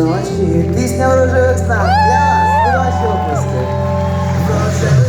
дощі, пісня ворожих знак, для вас, ваші опуски.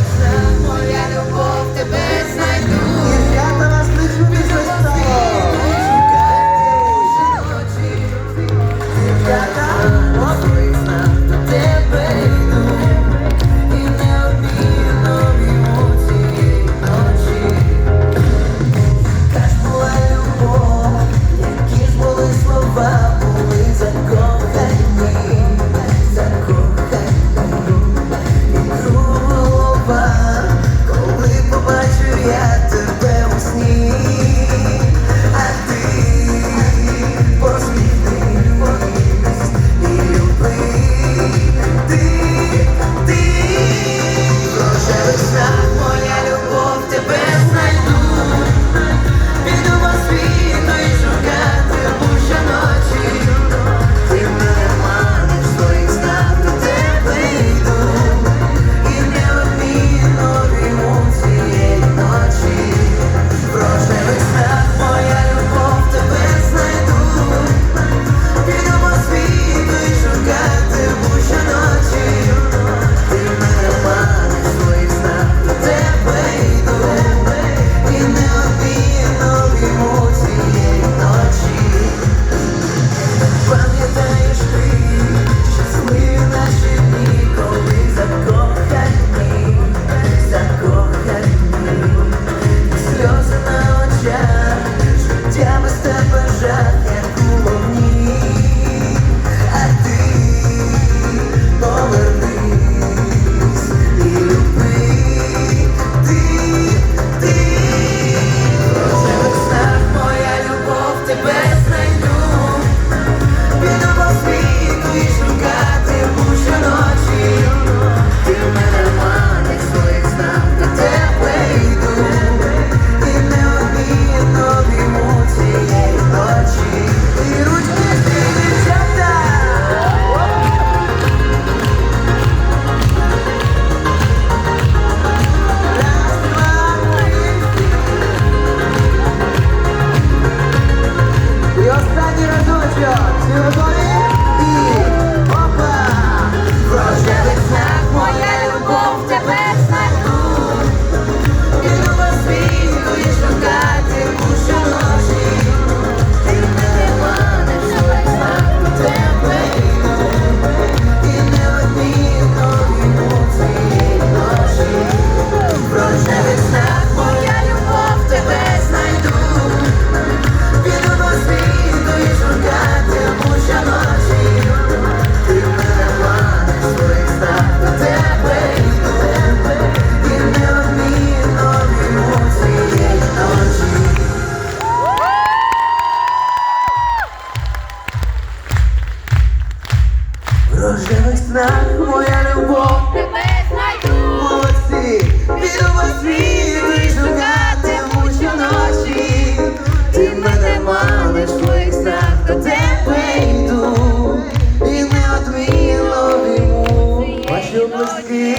Everybody моя любов, тебе знайду. Молодці, піду по світу Ти мене маниш в твоїх снах, до тебе йду. І неодмінно війму ваші близькі.